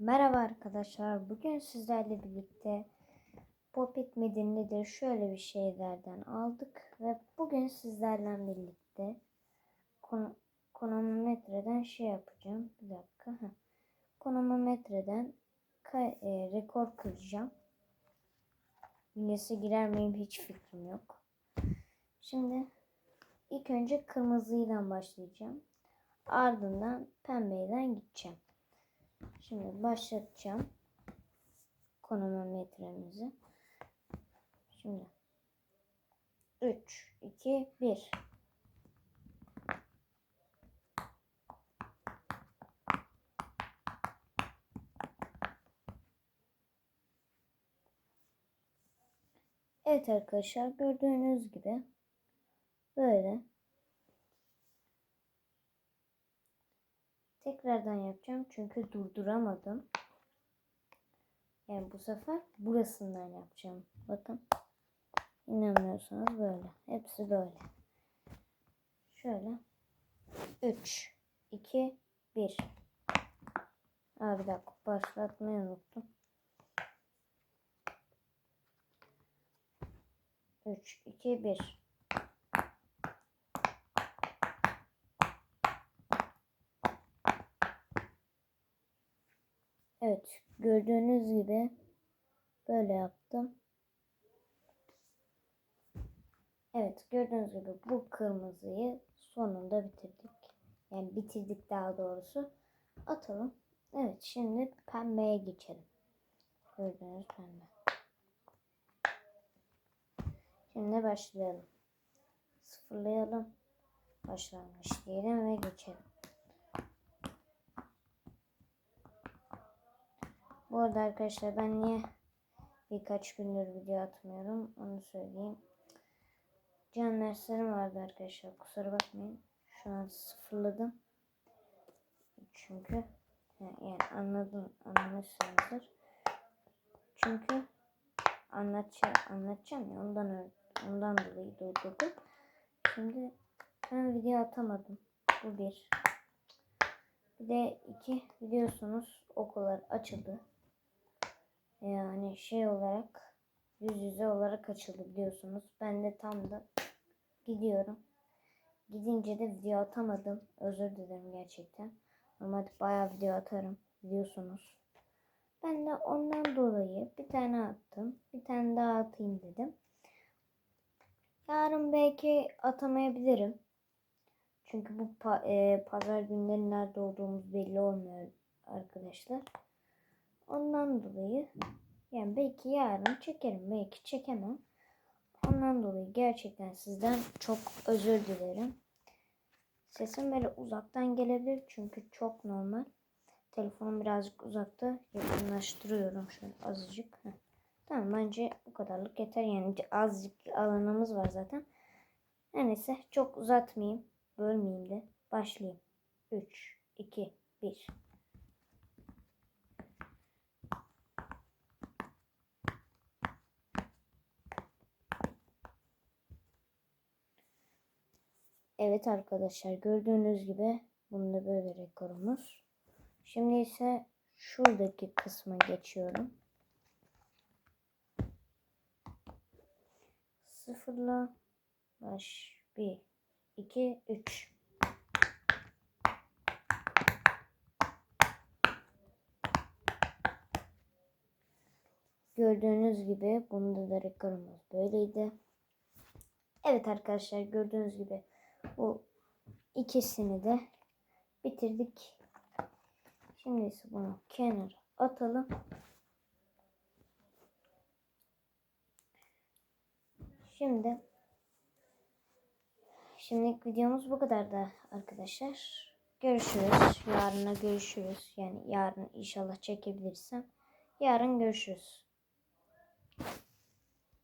Merhaba arkadaşlar. Bugün sizlerle birlikte Popit midir nedir şöyle bir şeylerden aldık ve bugün sizlerle birlikte kon konometreden şey yapacağım. Bir dakika. Heh. Konometreden e, rekor kıracağım. Nesi girer miyim hiç fikrim yok. Şimdi ilk önce kırmızıyla başlayacağım. Ardından pembeyle gideceğim. Şimdi başlatacağım kronometremizi. Şimdi 3 2 1 Evet arkadaşlar gördüğünüz gibi böyle Tekrardan yapacağım çünkü durduramadım. Yani bu sefer burasından yapacağım. Bakın. İnanmıyorsanız böyle. Hepsi böyle. Şöyle. 3, 2, 1. Aa, bir dakika başlatmayı unuttum. 3, 2, 1. Evet gördüğünüz gibi böyle yaptım. Evet gördüğünüz gibi bu kırmızıyı sonunda bitirdik. Yani bitirdik daha doğrusu. Atalım. Evet şimdi pembeye geçelim. Gördüğünüz pembe. Şimdi başlayalım. Sıfırlayalım. Başlangıç diyelim ve geçelim. Bu arada arkadaşlar ben niye birkaç gündür video atmıyorum onu söyleyeyim. Can derslerim vardı arkadaşlar kusura bakmayın. Şu an sıfırladım. Çünkü yani anladım anlamışsınızdır. Çünkü anlatacağım, anlatacağım ya ondan ondan dolayı durdurdum. Şimdi ben video atamadım. Bu bir. Bir de iki biliyorsunuz okullar açıldı. Yani şey olarak yüz yüze olarak açıldı biliyorsunuz. Ben de tam da gidiyorum. Gidince de video atamadım. Özür dilerim gerçekten. Normalde bayağı video atarım biliyorsunuz. Ben de ondan dolayı bir tane attım. Bir tane daha atayım dedim. Yarın belki atamayabilirim. Çünkü bu pa e, pazar günleri nerede olduğumuz belli olmuyor arkadaşlar. Ondan dolayı yani belki yarın çekerim belki çekemem. Ondan dolayı gerçekten sizden çok özür dilerim. Sesim böyle uzaktan gelebilir çünkü çok normal. Telefonum birazcık uzakta yakınlaştırıyorum şöyle azıcık. Heh. Tamam bence bu kadarlık yeter yani azıcık alanımız var zaten. Her neyse çok uzatmayayım bölmeyeyim de başlayayım. 3, 2, 1. Evet arkadaşlar gördüğünüz gibi bunda böyle rekorumuz. Şimdi ise şuradaki kısma geçiyorum. Sıfırla baş 1 2 3 Gördüğünüz gibi bunda da rekorumuz böyleydi. Evet arkadaşlar gördüğünüz gibi bu ikisini de bitirdik. Şimdi ise bunu kenara atalım. Şimdi Şimdilik videomuz bu kadar da arkadaşlar. Görüşürüz. Yarına görüşürüz. Yani yarın inşallah çekebilirsem. Yarın görüşürüz.